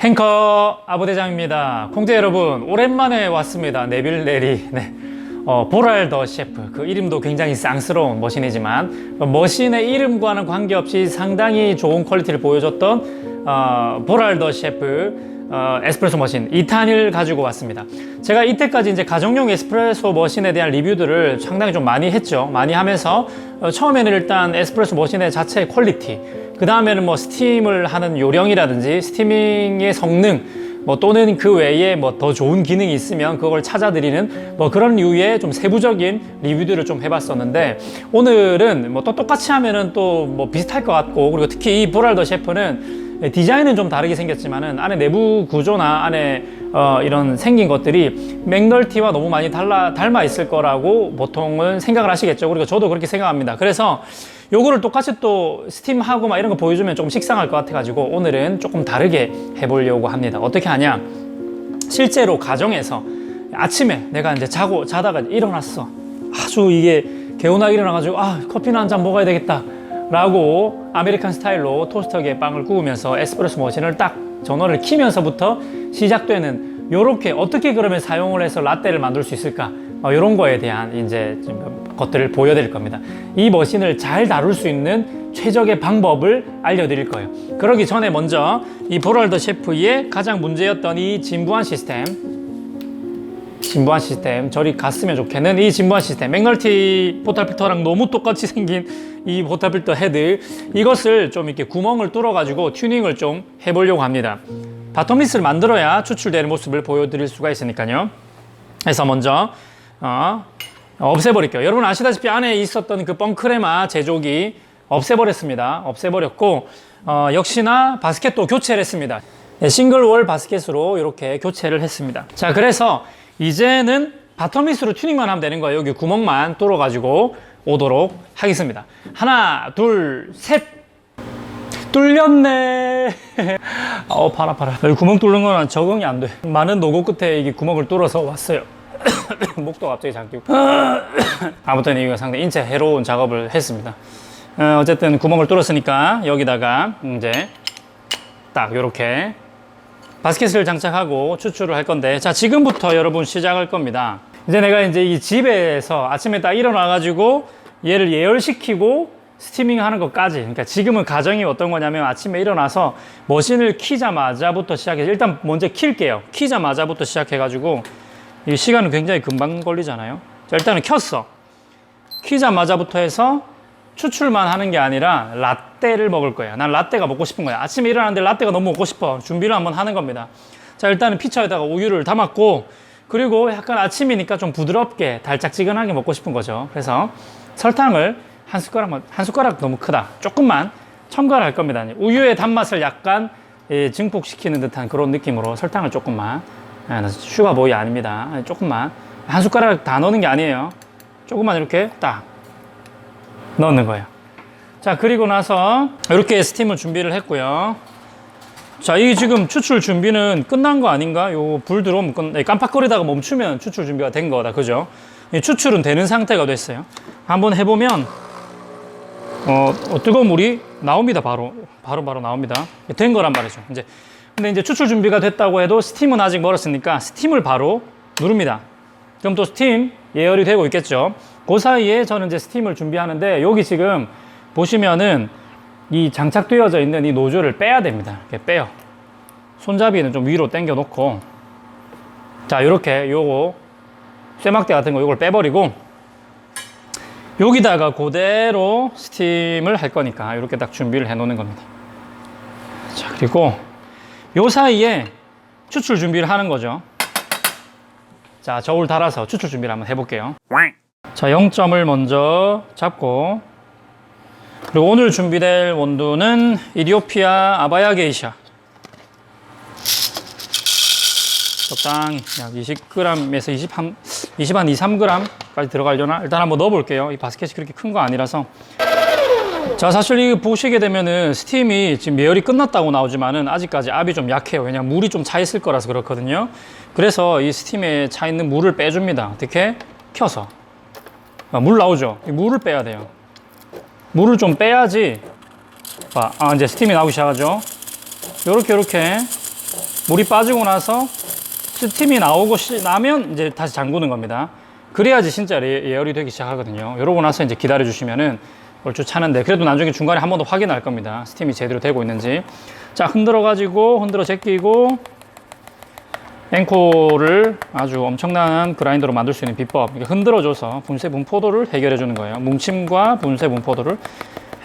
행커 아부대장입니다. 공대 여러분, 오랜만에 왔습니다. 네빌 레리. 네. 어, 보랄 더 셰프. 그 이름도 굉장히 쌍스러운 머신이지만, 어, 머신의 이름과는 관계없이 상당히 좋은 퀄리티를 보여줬던, 어, 보랄 더 셰프, 어, 에스프레소 머신 2탄을 가지고 왔습니다. 제가 이때까지 이제 가정용 에스프레소 머신에 대한 리뷰들을 상당히 좀 많이 했죠. 많이 하면서, 어, 처음에는 일단 에스프레소 머신의 자체의 퀄리티, 그 다음에는 뭐 스팀을 하는 요령이라든지 스티밍의 성능 뭐 또는 그 외에 뭐 더 좋은 기능이 있으면 그걸 찾아드리는 뭐 그런 류의 좀 세부적인 리뷰들을 좀 해봤었는데 오늘은 뭐 또 똑같이 하면은 또 뭐 비슷할 것 같고 그리고 특히 이 보랄더 셰프는 디자인은 좀 다르게 생겼지만은 안에 내부 구조나 안에 어 이런 생긴 것들이 맥널티와 너무 많이 달라 닮아 있을 거라고 보통은 생각을 하시겠죠. 그리고 저도 그렇게 생각합니다. 그래서 요거를 똑같이 또 스팀하고 막 이런 거 보여주면 조금 식상할 것 같아가지고 오늘은 조금 다르게 해보려고 합니다. 어떻게 하냐? 실제로 가정에서 아침에 내가 이제 자고 자다가 일어났어. 아주 이게 개운하게 일어나가지고 아 커피나 한 잔 먹어야 되겠다. 라고 아메리칸 스타일로 토스터기에 빵을 구우면서 에스프레소 머신을 딱 전원을 키면서부터 시작되는 요렇게 어떻게 그러면 사용을 해서 라떼를 만들 수 있을까 어, 이런 거에 대한 이제 좀 것들을 보여드릴 겁니다. 이 머신을 잘 다룰 수 있는 최적의 방법을 알려드릴 거예요. 그러기 전에 먼저 이 보랄더 셰프의 가장 문제였던 이 진부한 시스템 진부한 시스템 저리 갔으면 좋겠는 이 진부한 시스템. 맥널티 포탈 필터랑 너무 똑같이 생긴 이 포탈 필터 헤드. 이것을 좀 이렇게 구멍을 뚫어 가지고 튜닝을 좀 해보려고 합니다. 바텀리스를 만들어야 추출되는 모습을 보여드릴 수가 있으니까요. 그래서 먼저 어, 없애버릴게요. 여러분 아시다시피 안에 있었던 그 뻥크레마 제조기 없애버렸습니다. 없애버렸고 어, 역시나 바스켓도 교체를 했습니다. 네, 싱글 월 바스켓으로 이렇게 교체를 했습니다. 자 그래서 이제는 바텀리스로 튜닝만 하면 되는 거예요. 여기 구멍만 뚫어가지고 오도록 하겠습니다. 하나, 둘, 셋. 뚫렸네. 어, 팔아, 팔아. 여기 구멍 뚫는 거는 적응이 안 돼. 많은 노고 끝에 이게 구멍을 뚫어서 왔어요. 목도 갑자기 잠기고. 아무튼 이거 상당히 인체 해로운 작업을 했습니다. 어, 어쨌든 구멍을 뚫었으니까 여기다가 이제 딱 이렇게 바스켓을 장착하고 추출을 할 건데 자 지금부터 여러분 시작할 겁니다. 이제 내가 이제 이 집에서 아침에 딱 일어나 가지고 얘를 예열시키고 스티밍 하는 것까지. 그러니까 지금은 가정이 어떤 거냐면 아침에 일어나서 머신을 키자마자부터 시작해서 일단 먼저 킬게요. 키자마자부터 시작해 가지고 이 시간은 굉장히 금방 걸리잖아요. 자 일단은 켰어. 키자마자부터 해서 추출만 하는 게 아니라 라떼를 먹을 거예요. 난 라떼가 먹고 싶은 거야. 아침에 일어났는데 라떼가 너무 먹고 싶어. 준비를 한번 하는 겁니다. 자, 일단은 피처에다가 우유를 담았고, 그리고 약간 아침이니까 좀 부드럽게 달짝지근하게 먹고 싶은 거죠. 그래서 설탕을 한 숟가락만, 한 숟가락 너무 크다. 조금만 첨가를 할 겁니다. 우유의 단맛을 약간 예, 증폭시키는 듯한 그런 느낌으로 설탕을 조금만. 아, 슈가보이 아닙니다. 조금만. 한 숟가락 다 넣는 게 아니에요. 조금만 이렇게 딱 넣는 거예요. 자, 그리고 나서 이렇게 스팀을 준비를 했고요. 자, 이 지금 추출 준비는 끝난 거 아닌가? 요 불 들어오면 깜빡거리다가 멈추면 추출 준비가 된 거다. 그죠? 이 추출은 되는 상태가 됐어요. 한번 해보면, 어, 어, 뜨거운 물이 나옵니다. 바로. 바로, 바로 나옵니다. 된 거란 말이죠. 이제. 근데 이제 추출 준비가 됐다고 해도 스팀은 아직 멀었으니까 스팀을 바로 누릅니다. 그럼 또 스팀 예열이 되고 있겠죠. 그 사이에 저는 이제 스팀을 준비하는데 여기 지금 보시면은 이 장착되어져 있는 이 노즐을 빼야 됩니다. 이렇게 빼요. 손잡이는 좀 위로 당겨 놓고 자 이렇게 요거 쇠막대 같은 거 요걸 빼버리고 여기다가 그대로 스팀을 할 거니까 이렇게 딱 준비를 해 놓는 겁니다. 자 그리고 요 사이에 추출 준비를 하는 거죠. 자 저울 달아서 추출 준비를 한번 해볼게요. 자, 0점을 먼저 잡고 그리고 오늘 준비될 원두는 이디오피아 아바야 게이샤 적당히 약 20g에서 20, 한, 20, 한 2, 3g까지 들어가려나? 일단 한번 넣어볼게요. 이 바스켓이 그렇게 큰 거 아니라서 자 사실 이거 보시게 되면은 스팀이 지금 예열이 끝났다고 나오지만은 아직까지 압이 좀 약해요. 왜냐면 물이 좀 차 있을 거라서 그렇거든요. 그래서 이 스팀에 차 있는 물을 빼줍니다. 어떻게? 켜서 아, 물 나오죠? 이 물을 빼야 돼요. 물을 좀 빼야지. 봐, 아, 이제 스팀이 나오기 시작하죠? 요렇게, 요렇게 물이 빠지고 나서 스팀이 나오고 시- 나면 이제 다시 잠그는 겁니다. 그래야지 진짜 예- 예열이 되기 시작하거든요. 이러고 나서 이제 기다려 주시면은 얼추 차는데 그래도 나중에 중간에 한 번 더 확인할 겁니다. 스팀이 제대로 되고 있는지. 자, 흔들어 가지고 흔들어 제끼고 앵코를 아주 엄청난 그라인더로 만들 수 있는 비법. 흔들어줘서 분쇄 분포도를 해결해 주는 거예요. 뭉침과 분쇄 분포도를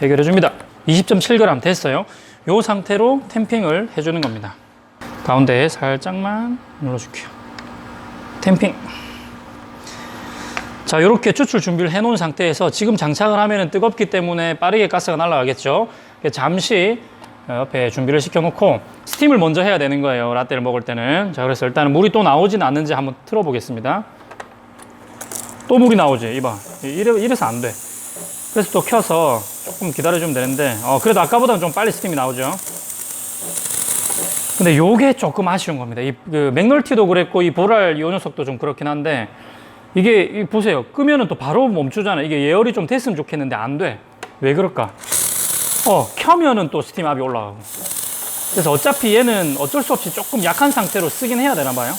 해결해 줍니다. 20.7g 됐어요. 이 상태로 탬핑을 해주는 겁니다. 가운데에 살짝만 눌러줄게요. 탬핑. 자, 이렇게 추출 준비를 해 놓은 상태에서 지금 장착을 하면 뜨겁기 때문에 빠르게 가스가 날아가겠죠. 잠시 옆에 준비를 시켜놓고 스팀을 먼저 해야 되는 거예요. 라떼를 먹을 때는. 자, 그래서 일단은 물이 또 나오진 않는지 한번 틀어보겠습니다. 또 물이 나오지. 이봐. 이래, 이래서 안 돼. 그래서 또 켜서 조금 기다려주면 되는데, 어, 그래도 아까보다는 좀 빨리 스팀이 나오죠. 근데 요게 조금 아쉬운 겁니다. 이 그 맥널티도 그랬고, 이 보랄 요 녀석도 좀 그렇긴 한데, 이게, 이 보세요. 끄면은 또 바로 멈추잖아요. 이게 예열이 좀 됐으면 좋겠는데 안 돼. 왜 그럴까? 어, 켜면은 또 스팀 압이 올라가고. 그래서 어차피 얘는 어쩔 수 없이 조금 약한 상태로 쓰긴 해야 되나 봐요.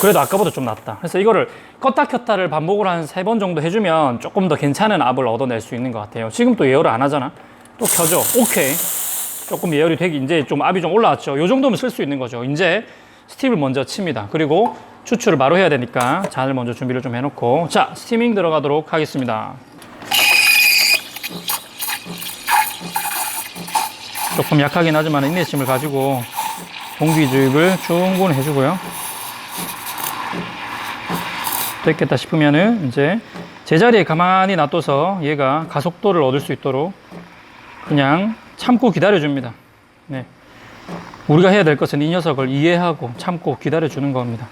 그래도 아까보다 좀 낫다. 그래서 이거를 껐다 켰다를 반복을 한세 번 정도 해주면 조금 더 괜찮은 압을 얻어낼 수 있는 것 같아요. 지금 또 예열을 안 하잖아. 또 켜줘. 오케이. 조금 예열이 되기, 이제 좀 압이 좀 올라왔죠. 요 정도면 쓸 수 있는 거죠. 이제 스팀을 먼저 칩니다. 그리고 추출을 바로 해야 되니까 잔을 먼저 준비를 좀 해놓고. 자, 스티밍 들어가도록 하겠습니다. 조금 약하긴 하지만 인내심을 가지고 공기 주입을 충분히 해주고요. 됐겠다 싶으면은 이제 제자리에 가만히 놔둬서 얘가 가속도를 얻을 수 있도록 그냥 참고 기다려줍니다. 네. 우리가 해야 될 것은 이 녀석을 이해하고 참고 기다려주는 겁니다.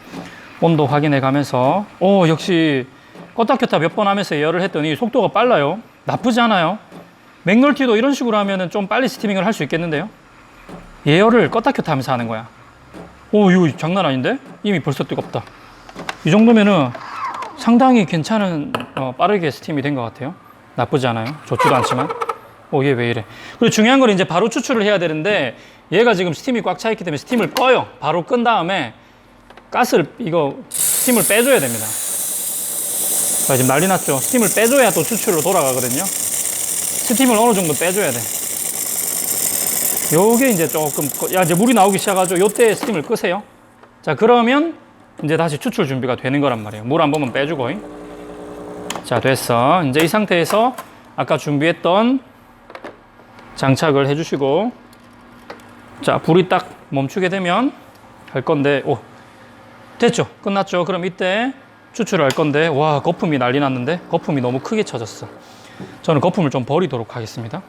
온도 확인해 가면서, 오, 역시 껐다 켰다 몇 번 하면서 예열을 했더니 속도가 빨라요. 나쁘지 않아요. 맥널티도 이런 식으로 하면은 좀 빨리 스티밍을 할 수 있겠는데요? 예열을 껐다 켰다 하면서 하는 거야. 오, 이거 장난 아닌데? 이미 벌써 뜨겁다. 이 정도면은 상당히 괜찮은 어, 빠르게 스팀이 된 것 같아요. 나쁘지 않아요. 좋지도 않지만. 오, 얘 왜 이래. 그리고 중요한 건 이제 바로 추출을 해야 되는데 얘가 지금 스팀이 꽉 차 있기 때문에 스팀을 꺼요. 바로 끈 다음에 가스를 이거 스팀을 빼줘야 됩니다. 자, 지금 난리 났죠. 스팀을 빼줘야 또 추출로 돌아가거든요. 스팀을 어느 정도 빼줘야 돼. 요게 이제 조금, 꺼- 야, 이제 물이 나오기 시작하죠. 요때 스팀을 끄세요. 자, 그러면 이제 다시 추출 준비가 되는 거란 말이에요. 물 한 번만 빼주고. 자, 됐어. 이제 이 상태에서 아까 준비했던 장착을 해주시고, 자, 불이 딱 멈추게 되면 할 건데, 오, 됐죠? 끝났죠? 그럼 이때 추출을 할 건데, 와, 거품이 난리 났는데, 거품이 너무 크게 쳐졌어. 저는 거품을 좀 버리도록 하겠습니다.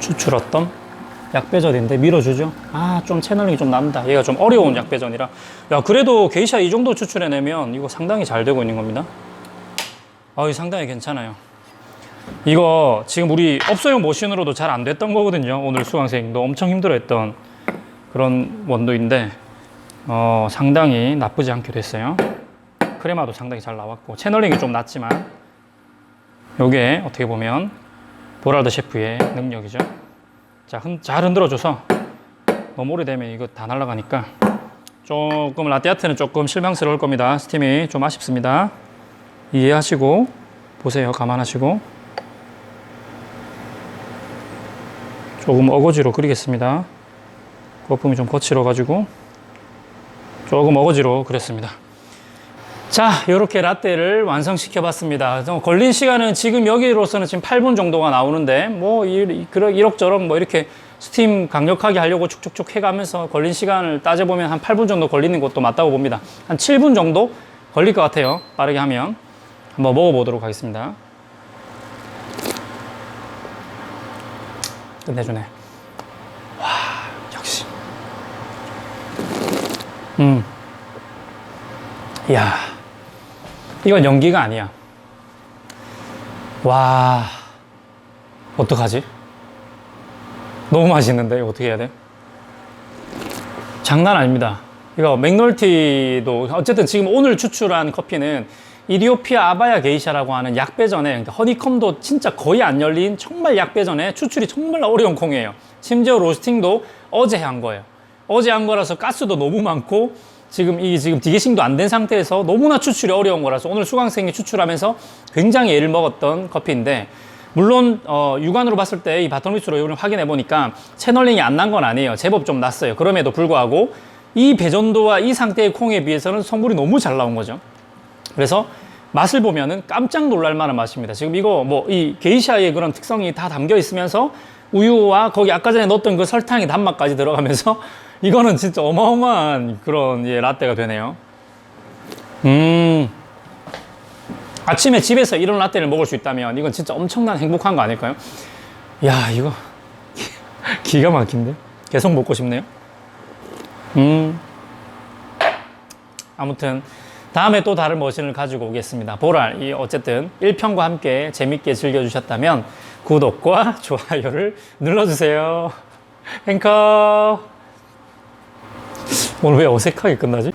추출었던 약배전인데 밀어주죠. 아, 좀 채널링이 좀 난다. 얘가 좀 어려운 약배전이라. 야, 그래도 게이샤 이 정도 추출해내면 이거 상당히 잘 되고 있는 겁니다. 아, 이 상당히 괜찮아요. 이거 지금 우리 업소용 머신으로도 잘 안 됐던 거거든요. 오늘 수강생도 엄청 힘들어했던 그런 원도인데 어, 상당히 나쁘지 않게 됐어요. 크레마도 상당히 잘 나왔고 채널링이 좀 낮지만 요게 어떻게 보면 보랄드 셰프의 능력이죠. 자, 흔, 잘 흔들어줘서 너무 오래되면 이거 다 날아가니까 조금 라떼아트는 조금 실망스러울 겁니다. 스팀이 좀 아쉽습니다. 이해하시고 보세요. 감안하시고 조금 어거지로 그리겠습니다. 거품이 좀 거칠어 가지고 조금 어거지로 그렸습니다. 자, 이렇게 라떼를 완성시켜 봤습니다. 좀 걸린 시간은 지금 여기로서는 지금 8분 정도가 나오는데, 뭐, 이럭저럭 뭐 이렇게 스팀 강력하게 하려고 축축축 해가면서 걸린 시간을 따져보면 한 8분 정도 걸리는 것도 맞다고 봅니다. 한 7분 정도 걸릴 것 같아요. 빠르게 하면. 한번 먹어보도록 하겠습니다. 끝내주네. 와, 역시. 음. 이야. 이건 연기가 아니야. 와, 어떡하지? 너무 맛있는데, 이거 어떻게 해야 돼? 장난 아닙니다. 이거 맥놀티도 어쨌든 지금 오늘 추출한 커피는 이디오피아 아바야 게이샤라고 하는 약배전에 그러니까 허니컴도 진짜 거의 안 열린 정말 약배전에 추출이 정말 어려운 콩이에요. 심지어 로스팅도 어제 한 거예요. 어제 한 거라서 가스도 너무 많고 지금 이 지금 디게싱도 안 된 상태에서 너무나 추출이 어려운 거라서 오늘 수강생이 추출하면서 굉장히 애를 먹었던 커피인데 물론 어, 육안으로 봤을 때 이 바텀리스로 이걸 확인해 보니까 채널링이 안 난 건 아니에요. 제법 좀 났어요. 그럼에도 불구하고 이 배전도와 이 상태의 콩에 비해서는 성분이 너무 잘 나온 거죠. 그래서 맛을 보면은 깜짝 놀랄 만한 맛입니다. 지금 이거 뭐 이 게이샤의 그런 특성이 다 담겨 있으면서 우유와 거기 아까 전에 넣었던 그 설탕의 단맛까지 들어가면서 이거는 진짜 어마어마한 그런 예, 라떼가 되네요. 음. 아침에 집에서 이런 라떼를 먹을 수 있다면 이건 진짜 엄청난 행복한 거 아닐까요? 야, 이거 기가 막힌데? 계속 먹고 싶네요. 음. 아무튼 다음에 또 다른 머신을 가지고 오겠습니다. 보랄, 이 어쨌든 1편과 함께 재밌게 즐겨주셨다면 구독과 좋아요를 눌러주세요. 앵커. 오늘 왜 어색하게 끝나지?